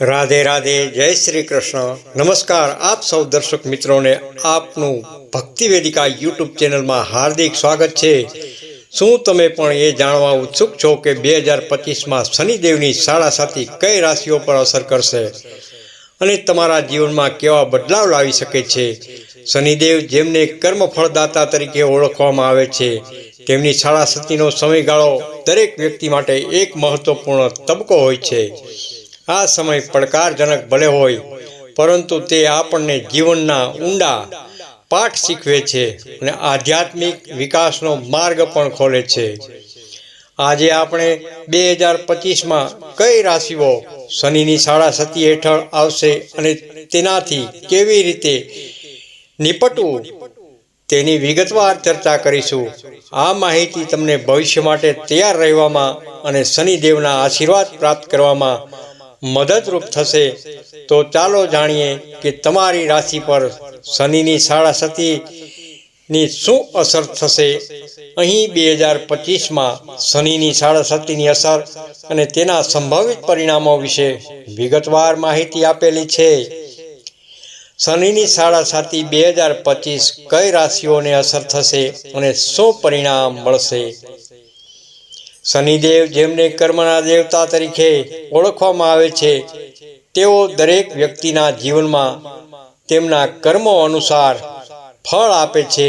રાધે રાધે, જય શ્રી કૃષ્ણ. નમસ્કાર આપ સૌ દર્શક મિત્રોને, આપનું ભક્તિ વેદિકા યુટ્યુબ ચેનલમાં હાર્દિક સ્વાગત છે. શું તમે પણ એ જાણવા ઉત્સુક છો કે બે હજાર પચીસમાં શનિદેવની સાડા સાતી કઈ રાશિઓ પર અસર કરશે? અને તમારા જીવનમાં કેવા બદલાવ લાવી શકે છે? શનિદેવ જેમને કર્મફળદાતા તરીકે ઓળખવામાં આવે છે, તેમની સાડા સતીનો સમયગાળો દરેક વ્યક્તિ માટે એક મહત્વપૂર્ણ તબક્કો હોય છે. આ સમય પડકારજનક ભલે હોય, પરંતુ તે આપણને જીવનના ઊંડા પાઠ શીખવે છે અને આધ્યાત્મિક વિકાસનો માર્ગ પણ ખોલે છે. આજે આપણે બે હજાર પચીસમાં કઈ રાશિઓ શનિની સાડા સતી હેઠળ આવશે અને તેનાથી કેવી રીતે નિપટવું તેની વિગતવાર ચર્ચા કરીશું. આ માહિતી તમને ભવિષ્ય માટે તૈયાર રહેવામાં અને શનિદેવના આશીર્વાદ પ્રાપ્ત કરવામાં મદદરૂપ થશે, તો ચાલો જાણીએ કે તમારી રાશિ પર શનિની સાડા સતીની શું અસર થશે? અહીં બે હજાર પચીસમાં શનિની સાડા સતીની અસર અને તેના સંભવિત પરિણામો વિશે વિગતવાર માહિતી આપેલી છે. શનિની સાડા સાતી બે હજાર પચીસ કઈ રાશિઓને અસર થશે અને શું પરિણામ મળશે? શનિદેવ જેમને કર્મના દેવતા તરીકે ઓળખવામાં આવે છે, તેઓ દરેક વ્યક્તિના જીવનમાં તેમના કર્મો અનુસાર ફળ આપે છે.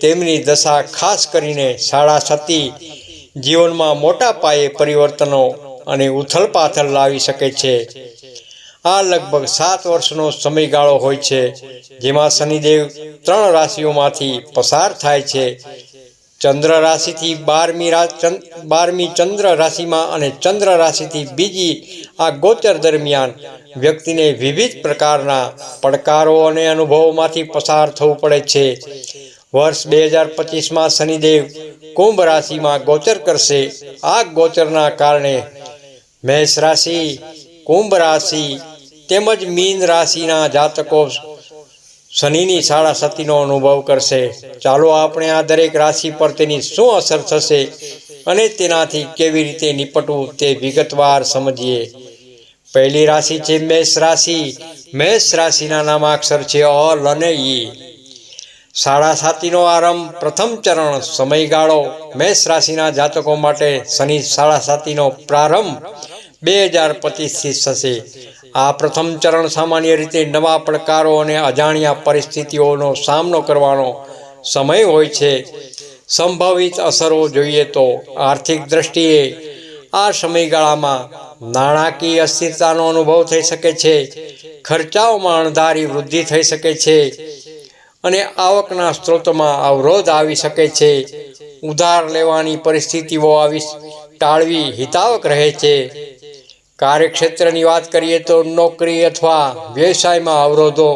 તેમની દશા ખાસ કરીને શાળા સતી જીવનમાં મોટા પાયે પરિવર્તનો અને ઉથલપાથલ લાવી શકે છે. આ લગભગ સાત વર્ષનો સમયગાળો હોય છે, જેમાં શનિદેવ ત્રણ રાશિઓમાંથી પસાર થાય છે. ચંદ્ર રાશિથી બારમી બારમી ચંદ્ર રાશિમાં અને ચંદ્ર રાશિથી બીજી આ ગોચર દરમિયાન વ્યક્તિને વિવિધ પ્રકારના પડકારો અને અનુભવોમાંથી પસાર થવું પડે છે. વર્ષ બે હજાર પચીસમાં શનિદેવ કુંભ રાશિમાં ગોચર કરશે. આ ગોચરના કારણે મેષ રાશિ, કુંભ રાશિ તેમજ મીન રાશિના જાતકો શનિની સાડા સતીનો અનુભવ કરશે. ચાલો આપણે આ દરેક રાશિ પર તેની શું અસર થશે અને તેનાથી કેવી રીતે નિપટવું તે વિગતવાર સમજીએ. પહેલી રાશિ છે મેષ રાશિ. મેષ રાશિના નામાક્ષર છે અલ અને ઈ. સાડા સાતીનો આરંભ પ્રથમ ચરણ સમયગાળો. મેષ રાશિના જાતકો માટે શનિ સાડા સાતીનો પ્રારંભ બે હજાર પચીસથી થશે. આ પ્રથમ ચરણ સામાન્ય રીતે નવા પડકારો અને અજાણ્યા પરિસ્થિતિઓનો સામનો કરવાનો સમય હોય છે. સંભવિત અસરો જોઈએ તો આર્થિક દ્રષ્ટિએ આ સમયગાળામાં નાણાકીય અસ્થિરતાનો અનુભવ થઈ શકે છે ખર્ચાઓમાં અણધારી વૃદ્ધિ થઈ શકે છે અને આવકના સ્ત્રોતમાં અવરોધ આવી શકે છે. ઉધાર લેવાની પરિસ્થિતિઓ આવી ટાળવી હિતાવક રહે છે. કાર્યક્ષેત્રની વાત કરીએ તો નોકરી અથવા વ્યવસાયમાં અવરોધો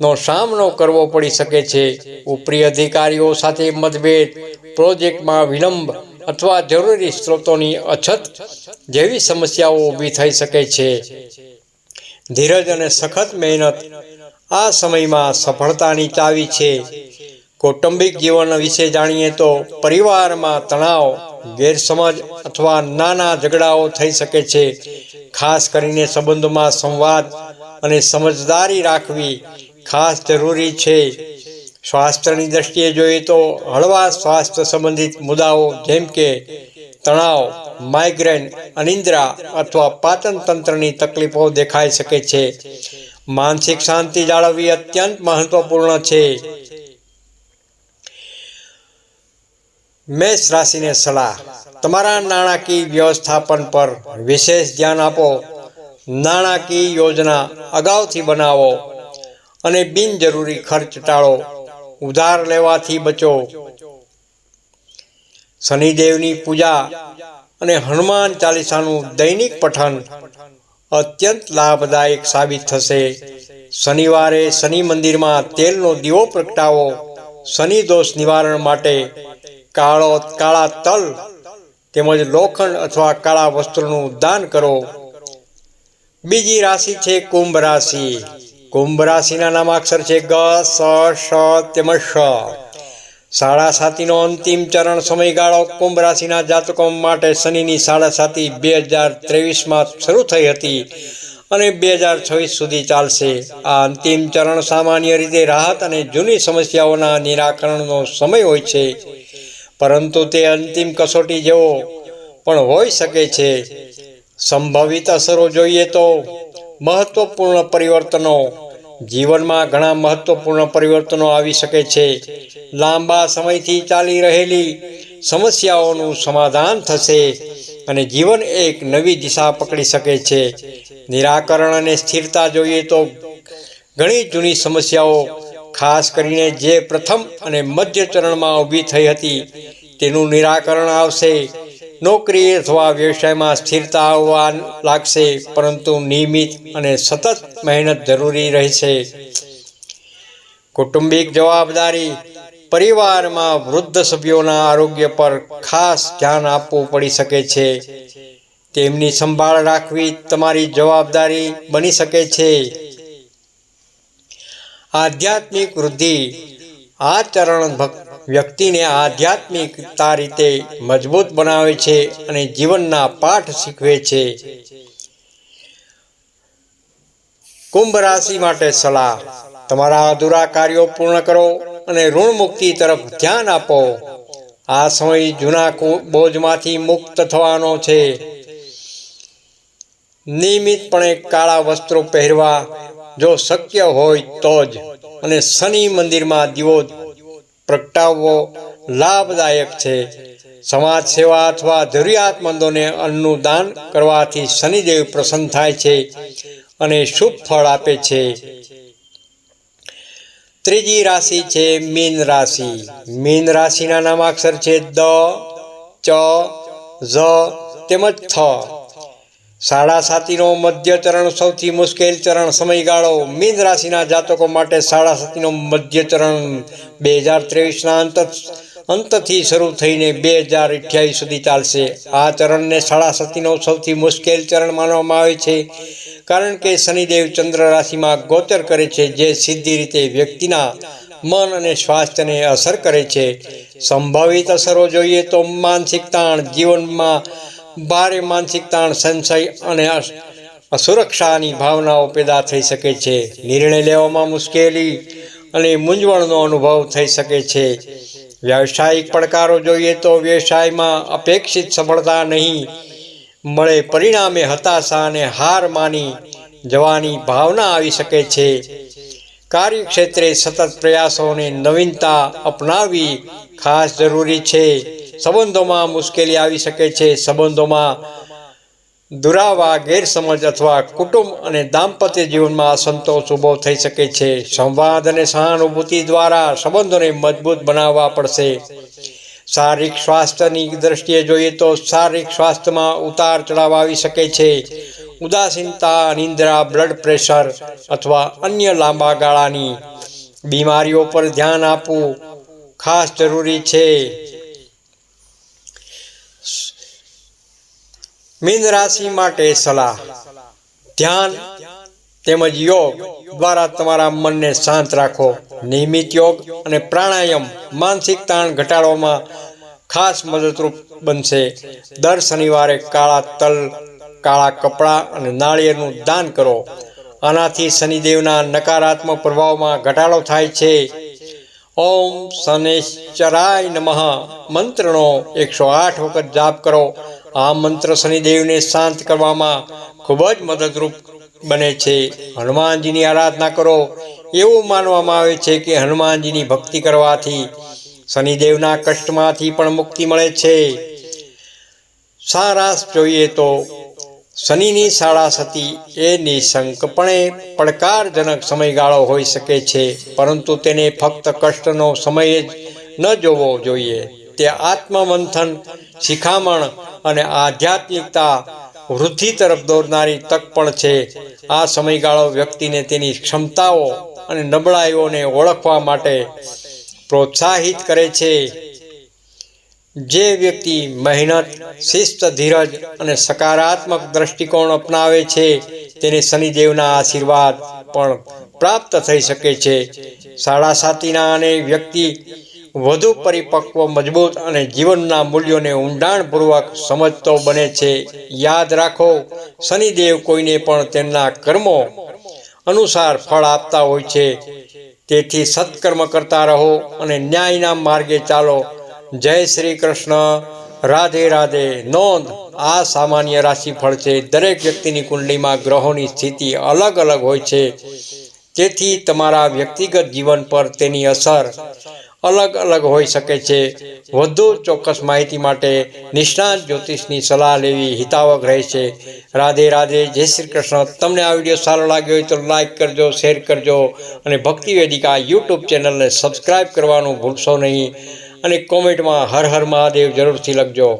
નો સામનો કરવો પડી શકે છે. ઉપરી અધિકારીઓ સાથે મતભેદ, પ્રોજેક્ટમાં વિલંબ અથવા જરૂરી સ્ત્રોતોની અછત જેવી સમસ્યાઓ ઊભી થઈ શકે છે. ધીરજ અને સખત મહેનત આ સમયમાં સફળતાની ચાવી છે. કૌટુંબિક જીવન વિશે જાણીએ તો પરિવારમાં તણાવ ગેરસમજ અથવા નાના ઝઘડાઓ થઈ શકે છે. ખાસ કરીને સંબંધોમાં સંવાદ અને સમજદારી રાખવી ખાસ જરૂરી છે. સ્વાસ્થ્યની દ્રષ્ટિએ જોઈએ તો હળવા સ્વાસ્થ્ય સંબંધિત મુદ્દાઓ જેમ કે તણાવ માઇગ્રેન અનિદ્રા અથવા પાચન તંત્રની તકલીફો દેખાઈ શકે છે. માનસિક શાંતિ જાળવવી અત્યંત મહત્વપૂર્ણ છે. મેષ રાશિને સલાહ. તમારા નાણાકીય વ્યવસ્થાપન પર વિશેષ ધ્યાન આપો. નાણાકીય યોજના અગાઉથી બનાવો અને બિનજરૂરી ખર્ચ ટાળો. ઉધાર લેવાથી બચો. શનિદેવની પૂજા અને હનુમાન ચાલીસાનું દૈનિક પઠન અત્યંત લાભદાયક સાબિત થશે. શનિવારે શનિ મંદિરમાં તેલનો દીવો પ્રગટાવો. શનિ દોષ નિવારણ માટે કાળો, કાળા તલ તેમજ લોખંડ અથવા કાળા વસ્ત્રોનું દાન કરો. બીજી રાશિ છે કુંભ રાશિ. કુંભ રાશિના નામાક્ષર છે ગ, સ શ તેમજ શ સાડા સાતીનો અંતિમ ચરણ સમયગાળો કુંભ રાશિના જાતકો માટે શનિની સાડા સાતી બે હજાર ત્રેવીસમાં શરૂ થઈ હતી અને બે હજાર છવ્વીસ સુધી ચાલશે. આ અંતિમ ચરણ સામાન્ય રીતે રાહત અને જૂની સમસ્યાઓના નિરાકરણનો સમય હોય છે. પરંતુ તે અંતિમ કસોટી જેવો પણ હોઈ શકે છે. સંભવિત અસરો જોઈએ તો મહત્વપૂર્ણ પરિવર્તનો જીવનમાં ઘણા મહત્વપૂર્ણ પરિવર્તનો આવી શકે છે. લાંબા સમયથી ચાલી રહેલી સમસ્યાઓનું સમાધાન થશે અને જીવન એક નવી દિશા પકડી શકે છે. નિરાકરણ અને સ્થિરતા જોઈએ તો ઘણી જૂની સમસ્યાઓ ખાસ કરીને જે પ્રથમ અને મધ્ય ચરણમાં ઊભી થઈ હતી, તેનું નિરાકરણ આવશે. નોકરી અથવા વ્યવસાયમાં સ્થિરતા આવવા લાગશે, પરંતુ નિયમિત અને સતત મહેનત જરૂરી રહેશે. કૌટુંબિક જવાબદારી પરિવારમાં વૃદ્ધ સભ્યોના આરોગ્ય પર ખાસ ધ્યાન આપવું પડી શકે છે. તેમની સંભાળ રાખવી તમારી જવાબદારી બની શકે છે. આધ્યાત્મિક વૃદ્ધિ. આ ચરણ વ્યક્તિને આધ્યાત્મિકતા રીતે મજબૂત બનાવે છે અને જીવનના પાઠ શીખવે છે. કુંભ રાશિ માટે સલાહ, તમારા અધૂરા કાર્યો પૂર્ણ કરો અને ઋણ મુક્તિ તરફ ધ્યાન આપો. આ સમય જૂના બોજમાંથી મુક્ત થવાનો છે. નિયમિતપણે કાળા વસ્ત્રો પહેરવા જો શક્ય હોય તો જ અને શનિ મંદિરમાં દીવો પ્રગટાવવો લાભદાયક છે. સમાજ સેવા અથવા જરૂરિયાતમંદોને અન્નનું દાન કરવાથી શનિદેવ પ્રસન્ન થાય છે અને શુભ ફળ આપે છે. ત્રીજી રાશિ છે મીન રાશિ. મીન રાશિના નામાક્ષર છે દ, ચ, ઝ તેમજ થ. સાડા સાતીનો મધ્ય ચરણ સૌથી મુશ્કેલ ચરણ સમયગાળો. મીન રાશિના જાતકો માટે સાડા સાતીનો મધ્ય ચરણ બે હજાર ત્રેવીસના અંત અંતથી શરૂ થઈને બે હજાર અઠ્યાવીસ સુધી ચાલશે. આ ચરણને સાડા સાતીનો સૌથી મુશ્કેલ ચરણ માનવામાં આવે છે, કારણ કે શનિદેવ ચંદ્ર રાશિમાં ગોચર કરે છે, જે સીધી રીતે વ્યક્તિના મન અને સ્વાસ્થ્યને અસર કરે છે. સંભવિત અસરો જોઈએ તો માનસિક તાણ, જીવનમાં ભારે માનસિક તાણ, સંશય અને અસુરક્ષાની ભાવનાઓ પેદા થઈ શકે છે. નિર્ણય લેવામાં મુશ્કેલી અને મૂંઝવણનો અનુભવ થઈ શકે છે. વ્યવસાયિક પડકારો જોઈએ તો વ્યવસાયમાં અપેક્ષિત સફળતા નહીં મળે, પરિણામે હતાશા અને હાર માની જવાની ભાવના આવી શકે છે. કાર્યક્ષેત્રે સતત પ્રયાસો અને નવીનતા અપનાવવી ખાસ જરૂરી છે. સંબંધોમાં મુશ્કેલી આવી શકે છે. સંબંધોમાં દુરાવા, ગેરસમજ અથવા કુટુંબ અને દાંપત્ય જીવનમાં અસંતોષ ઊભો થઈ શકે છે. સંવાદ અને સહાનુભૂતિ દ્વારા સંબંધોને મજબૂત બનાવવા પડશે. શારીરિક સ્વાસ્થ્યની દ્રષ્ટિએ જોઈએ તો શારીરિક સ્વાસ્થ્યમાં ઉતાર ચઢાવ આવી શકે છે. ઉદાસીનતા, નિંદ્રા, બ્લડ પ્રેશર અથવા અન્ય લાંબા ગાળાની બીમારીઓ પર ધ્યાન આપવું ખાસ જરૂરી છે. મીન રાશિ માટે સલાહ. ધ્યાન તેમજ યોગ દ્વારા તમારા મનને શાંત રાખો. નિયમિત યોગ અને પ્રાણાયામ માનસિક તાણ ઘટાડવામાં ખાસ મદદરૂપ બનશે. દર શનિવારે કાળા તલ, કાળા કપડાં અને નાળિયેરનું દાન કરો. આનાથી શનિદેવના નકારાત્મક પ્રભાવમાં ઘટાડો થાય છે. ઓમ શનેશ્ચરાય નમઃ. મંત્રનો એકસો આઠ વખત જાપ કરો. આ મંત્ર શનિદેવને શાંત કરવામાં ખૂબ જ મદદરૂપ બને છે. હનુમાનજીની આરાધના કરો. એવું માનવામાં આવે છે કે હનુમાનજીની ભક્તિ કરવાથી શનિદેવના કષ્ટમાંથી પણ મુક્તિ મળે છે. સારાશ જોઈએ તો શનિની શાળા સતી એ નિશંકપણે પડકારજનક સમયગાળો હોઈ શકે છે, પરંતુ તેને ફક્ત કષ્ટનો સમય જ ન જોવો જોઈએ. તે આત્મમંથન શિખામણ અને આધ્યાત્મિકતા વૃદ્ધિ તરફ દોરનારી તક પણ છે. આ સમયગાળો વ્યક્તિને તેની ક્ષમતાઓ અને નબળાઈઓને ઓળખવા માટે પ્રોત્સાહિત કરે છે. જે વ્યક્તિ મહેનત, શિસ્ત, ધીરજ અને સકારાત્મક દ્રષ્ટિકોણ અપનાવે છે, તેને શનિદેવના આશીર્વાદ પણ પ્રાપ્ત થઈ શકે છે. સાડા સાતીના અને વ્યક્તિ વધુ પરિપક્વ, મજબૂત અને જીવનના મૂલ્યોને ઊંડાણપૂર્વક સમજતો બને છે. યાદ રાખો, શનિદેવ કોઈને પણ તેમના કર્મો અનુસાર ફળ આપતા હોય છે. તેથી સત્કર્મ કરતા રહો અને ન્યાયના માર્ગે ચાલો. જય શ્રી કૃષ્ણ. રાધે રાધે. નોંધ, આ સામાન્ય રાશિફળ છે. દરેક વ્યક્તિની કુંડલીમાં ગ્રહોની સ્થિતિ અલગ અલગ હોય છે. તેથી તમારા વ્યક્તિગત જીવન પર તેની અસર અલગ અલગ હોઈ શકે છે. વધુ ચોક્કસ માહિતી માટે નિષ્ણાત જ્યોતિષની સલાહ લેવી હિતાવક રહે છે. રાધે રાધે, જય શ્રી કૃષ્ણ. તમને આ વીડિયો સારો લાગ્યો હોય તો લાઇક કરજો, શેર કરજો અને ભક્તિ વેદિકા યુટ્યુબ ચેનલને સબસ્ક્રાઈબ કરવાનું ભૂલશો નહીં અને કોમેન્ટમાં હર હર મહાદેવ જરૂરથી લખજો.